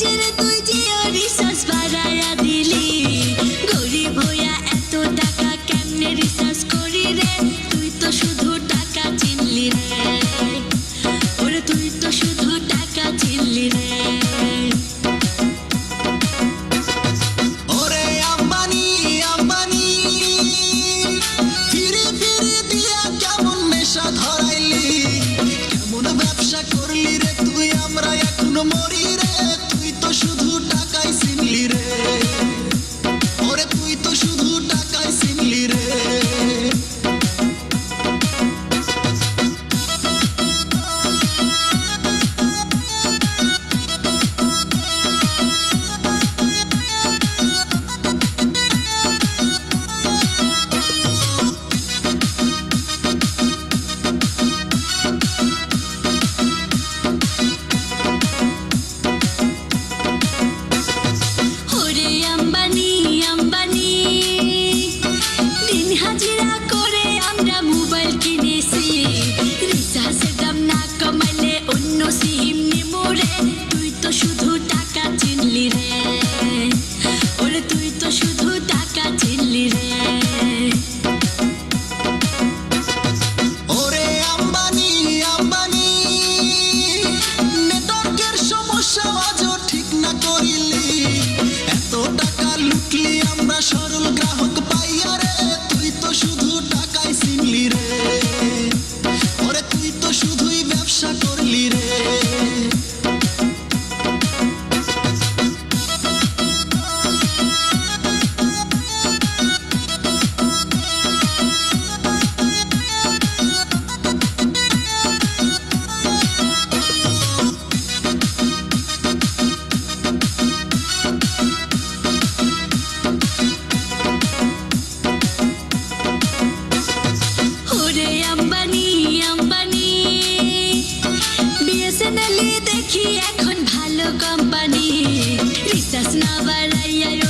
did it, but you முபல் கினேசி. Quizás una balaya